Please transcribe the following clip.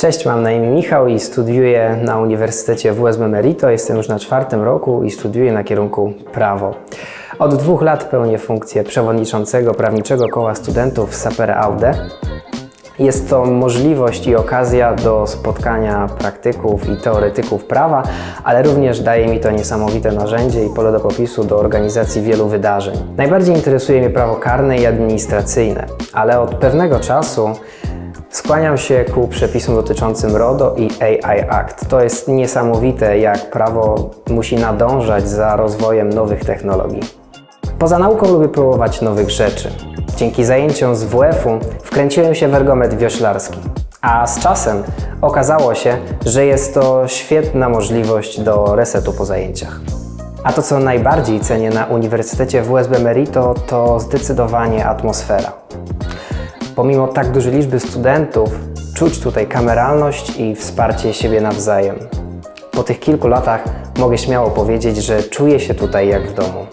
Cześć, mam na imię Michał i studiuję na Uniwersytecie WSB Merito. Jestem już na czwartym roku i studiuję na kierunku prawo. Od dwóch lat pełnię funkcję przewodniczącego prawniczego koła studentów Sapere Aude. Jest to możliwość i okazja do spotkania praktyków i teoretyków prawa, ale również daje mi to niesamowite narzędzie i pole do popisu do organizacji wielu wydarzeń. Najbardziej interesuje mnie prawo karne i administracyjne, ale od pewnego czasu skłaniam się ku przepisom dotyczącym RODO i AI Act. To jest niesamowite, jak prawo musi nadążać za rozwojem nowych technologii. Poza nauką lubię próbować nowych rzeczy. Dzięki zajęciom z WF-u wkręciłem się w ergometr wioślarski. A z czasem okazało się, że jest to świetna możliwość do resetu po zajęciach. A to, co najbardziej cenię na Uniwersytecie WSB Merito, to zdecydowanie atmosfera. Pomimo tak dużej liczby studentów, czuć tutaj kameralność i wsparcie siebie nawzajem. Po tych kilku latach mogę śmiało powiedzieć, że czuję się tutaj jak w domu.